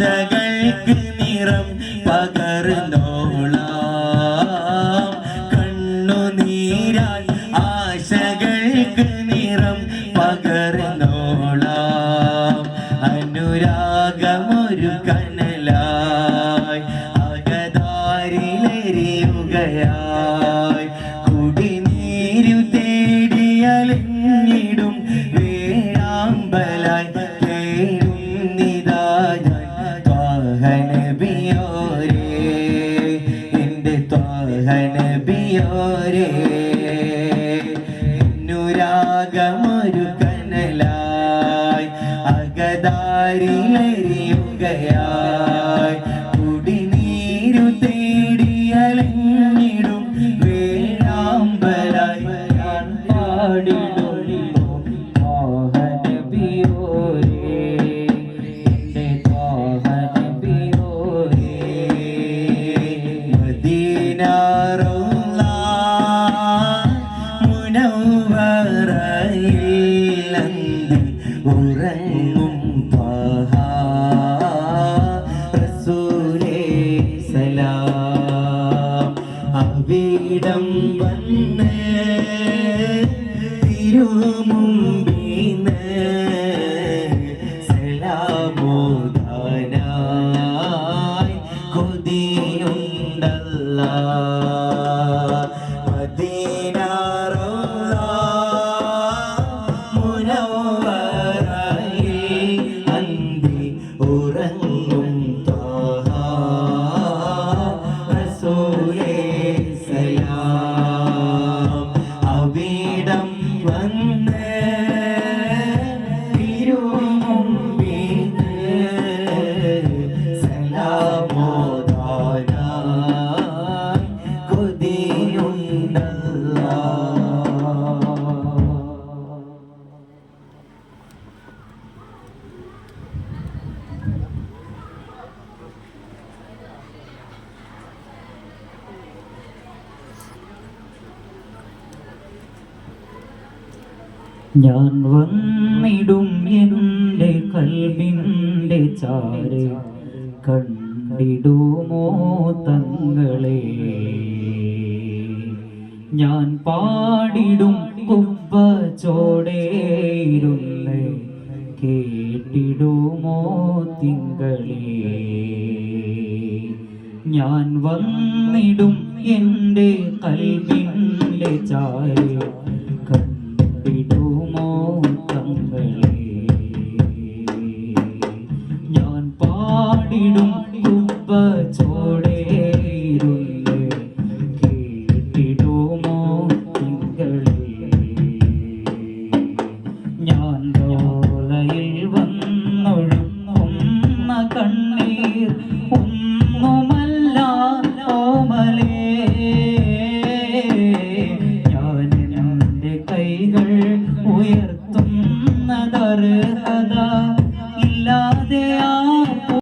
ആശകൾക്ക് നിറം പകർന്നോളാം. കണ്ണുനീരായി ആശകൾക്ക് നിറം പകർന്നോളാം. അനുരാഗമൊരു കനലായി അകതാരിലെരിയുകയാ. ത്വാഹനബിയോരേ അനുരാഗമൊരു കനലായി അകതാരിലെരിയുകയായി കുടിനീരു തേടിയലഞ്ഞിടും വേഴാമ്പലായി ഞാൻ പാടിടുന്നു ഉറങ്ങും റസൂലേ സലാം. അവിടം വന്ന് തിരുമുമ്പീന്ന് സലാമോദാനായി കൊതിയുണ്ടല്ല. ഞാൻ വന്നിടും എന്റെ കൽവിന്റെ ചാര്. കണ്ടിടുമോ തങ്ങളെ? ഞാൻ പാടിടും കുബ്ബ ചോടേരുന്ന് കേട്ടിടുമോ തിങ്കളേ? ഞാൻ വന്നിടും എന്റെ കൽവിന്റെ ചാരെ. വഞ്ചോലയിൽ വന്നൊഴുന്ന കണ്ണീർ ഒന്നുമല്ല ഓമലേ. ഞാൻ എന്റെ കൈകൾ ഉയർത്തുന്നതർഹത.